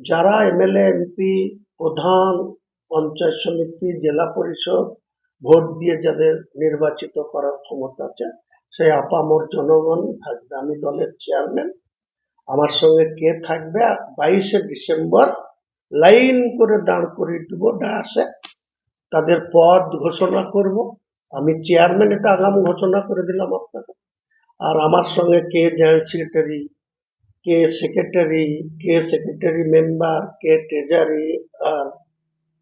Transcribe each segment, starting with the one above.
যারা MLA, MP, প্রধান, পঞ্চায়েত সমিতি, জেলা পরিষদ ভোট দিয়ে যাদের নির্বাচিত করার ক্ষমতা আছে, সেই আপামর জনগণ থাকবে আমি দলের চেয়ারম্যান, আমার সঙ্গে কে থাকবে? বাইশে ডিসেম্বর লাইন করে দাঁড় করিয়ে দেবো ডায়াসে তাদের পদ ঘোষণা করব। আমি চেয়ারম্যান, এটা আগাম ঘোষণা করে দিলাম আপনাকে। আর আমার সঙ্গে কে জয়েন্ট সেক্রেটারি কে সেক্রেটারি কে সেক্রেটারি মেম্বার, কে ট্রেজারি, আর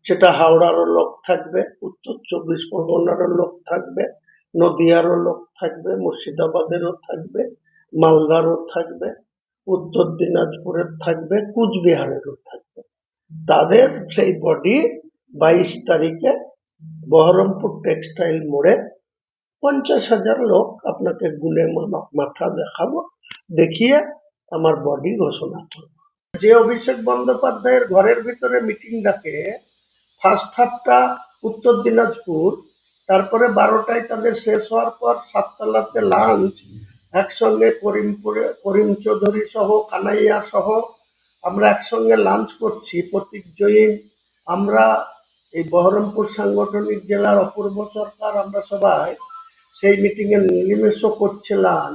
সেটা হাওড়ারও লোক থাকবে, উত্তর চব্বিশ পরগনারও লোক থাকবে, নদিয়ারও লোক থাকবে, মুর্শিদাবাদেরও থাকবে, মালদারও থাকবে, উত্তর দিনাজপুরের থাকবে, কুচবিহারেরও থাকবে। তাদের সেই বডি বাইশ তারিখে বহরমপুর টেক্সটাইল মোড়ে পঞ্চাশ হাজার লোক আপনাকে গুনে মাথা দেখাবো, দেখিয়ে আমার বডি ঘোষণা করব। যে অভিষেক বন্দ্যোপাধ্যায়ের ঘরের ভিতরে মিটিং ডাকে ফার্স্ট হাফটা উত্তর দিনাজপুর, তারপরে বারোটায় তাদের শেষ হওয়ার পর সাততলাতে লাঞ্চ একসঙ্গে করিমপুরে, করিম চৌধুরী সহ, কানাইয়া সহ, আমরা একসঙ্গে লাঞ্চ করছি, প্রতীক জৈন, আমরা এই বহরমপুর সাংগঠনিক জেলার অপূর্ব সরকার, আমরা সবাই সেই মিটিং এ নির্মিষ করছিলাম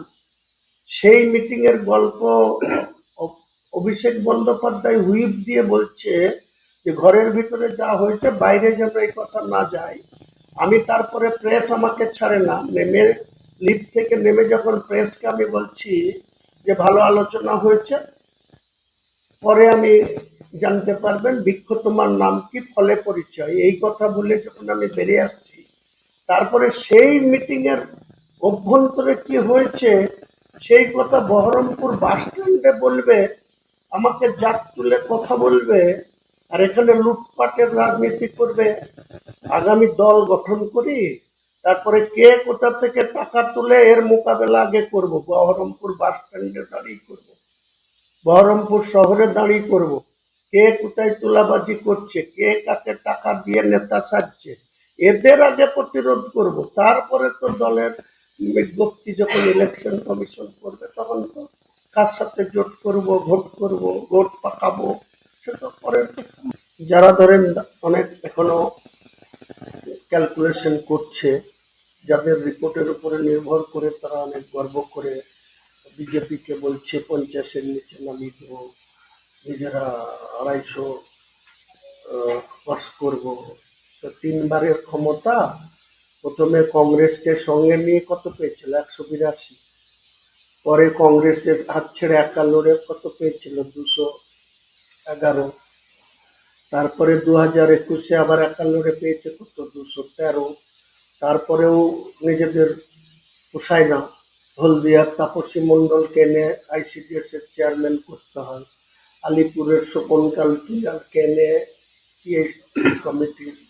সেই মিটিং এর গল্প অভিষেক বন্দ্যোপাধ্যায় হুইপ দিয়ে বলছে যে, ঘরের ভিতরে যা হয়েছে, বাইরে যেন এই কথা না যায়। আমি তারপরে প্রেস আমাকে ছাড়ে না। নেমে লিফট থেকে নেমে যখন প্রেসকে আমি বলছি যে, ভালো আলোচনা হয়েছে, পরে আমি জানতে পারবেন বৃক্ষ তোমার নাম কি, ফলে পরিচয়। এই কথা বলে যখন আমি বেরিয়ে আসছি, তারপরে সেই মিটিং এর অভ্যন্তরে কি হয়েছে সেই কথা বহরমপুর বাস স্ট্যান্ডে বলবে, আমাকে জাত তুলে কথা বলবে, আর এখানে লুটপাটের রাজনীতি করবে। আগামী দল গঠন করি, তারপরে কে কোথা থেকে টাকা তুলে এর মোকাবেলা আগে করব, বহরমপুর বাস স্ট্যান্ডে দাঁড়িয়ে করব, বহরমপুর শহরে দাঁড়িয়ে করব। কে কোথায় তোলাবাজি করছে, কে কাকে টাকা দিয়ে নেতা সাজছে, এদের আগে প্রতিরোধ করব, তারপরে তো দলের বিজ্ঞপ্তি যখন ইলেকশন কমিশন করবে, তখন তো কার সাথে জোট করব, ভোট করব, ভোট পাকাবো সেটা পরের যারা ধরেন অনেক এখনও ক্যালকুলেশন করছে, যাদের রিপোর্টের উপরে নির্ভর করে তারা অনেক গর্ব করে বিজেপিকে বলছে, পঞ্চাশের নিচে নামিয়ে নিজেরা আড়াইশো পাস করব। তো তিনবারের ক্ষমতা প্রথমে কংগ্রেসকে সঙ্গে নিয়ে কত পেয়েছিল? একশো বিরাশি। পরে কংগ্রেসের হাত ছেড়ে একান্নরে কত পেয়েছিল? দুশো এগারো। তারপরে দু হাজার একুশে আবার একান্নরে পেয়েছে কত? দুশো তেরো। তারপরেও নিজেদের পোষায় না। হলদিয়ার তাপসী মণ্ডলকে এনে আইসিডিএস এর চেয়ারম্যান করতে হয়। আলিপুরের স্বপন কালকিয়ারকে এনে পিএইচডি কমিটির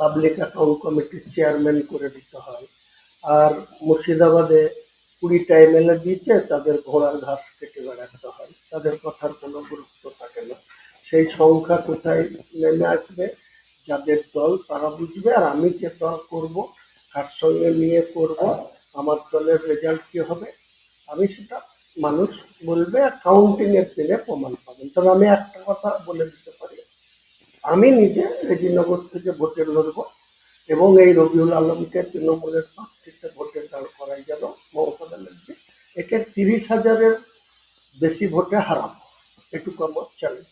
পাবলিক অ্যাকাউন্ট কমিটির চেয়ারম্যান করে দিতে হয়। আর মুর্শিদাবাদে কুড়িটা এমএলএ দিয়েছে তাদের ঘোড়ার ঘাস কেটে বেড়াতে হয়। তাদের কথার কোনো গুরুত্ব থাকে না। সেই সংখ্যা কোথায় নেমে আসবে, যাদের দল তারা বুঝবে। আর আমি যে দল করব কার সঙ্গে নিয়ে করব, আমার দলের রেজাল্ট কি হবে, আমি সেটা মানুষ বলবে কাউন্টিং এর দিনে প্রমাণ পাবেন। তবে আমি একটা কথা বলে পারি আমি নিজে রেজিনগর থেকে ভোটে লড়ব এবং এই রবিউল আলমকে তৃণমূলের প্রার্থীতে ভোটে দাঁড় করাই গেল মমতা ব্যানার্জি। একে তিরিশ হাজারের বেশি ভোটে হারাবো। এটুকু আমার চ্যালেঞ্জ